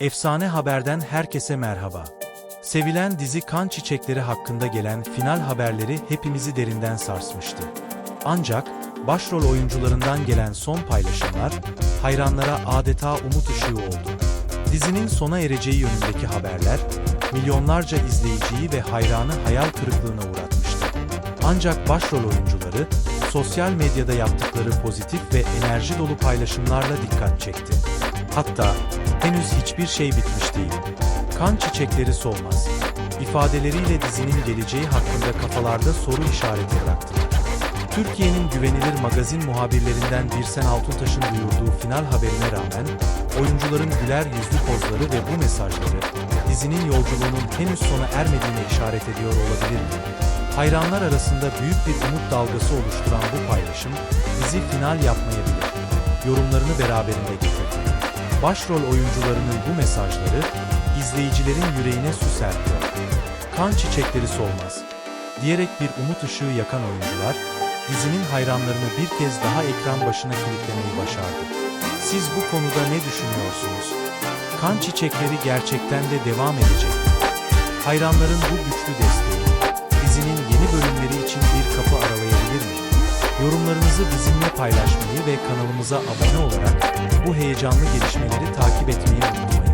Efsane Haber'den herkese merhaba. Sevilen dizi Kan Çiçekleri hakkında gelen final haberleri hepimizi derinden sarsmıştı. Ancak başrol oyuncularından gelen son paylaşımlar hayranlara adeta umut ışığı oldu. Dizinin sona ereceği yönündeki haberler milyonlarca izleyiciyi ve hayranı hayal kırıklığına uğratmıştı. Ancak başrol oyuncuları sosyal medyada yaptıkları pozitif ve enerji dolu paylaşımlarla dikkat çekti. Hatta henüz hiçbir şey bitmiş değil. Kan çiçekleri solmaz. İfadeleriyle dizinin geleceği hakkında kafalarda soru işareti bıraktılar. Türkiye'nin güvenilir magazin muhabirlerinden Birsen Altuntaş'ın duyurduğu final haberine rağmen, oyuncuların güler yüzlü pozları ve bu mesajları, dizinin yolculuğunun henüz sona ermediğine işaret ediyor olabilir mi? Hayranlar arasında büyük bir umut dalgası oluşturan bu paylaşım, dizi final yapmayabilir. Yorumlarını beraberinde getirdi. Başrol oyuncularının bu mesajları, izleyicilerin yüreğine su serpiyor. Kan çiçekleri solmaz. Diyerek bir umut ışığı yakan oyuncular, dizinin hayranlarını bir kez daha ekran başına kilitlemeyi başardı. Siz bu konuda ne düşünüyorsunuz? Kan çiçekleri gerçekten de devam edecek? Hayranların bu güçlü desteği, Yorumlarınızı bizimle paylaşmayı ve kanalımıza abone olarak bu heyecanlı gelişmeleri takip etmeyi unutmayın.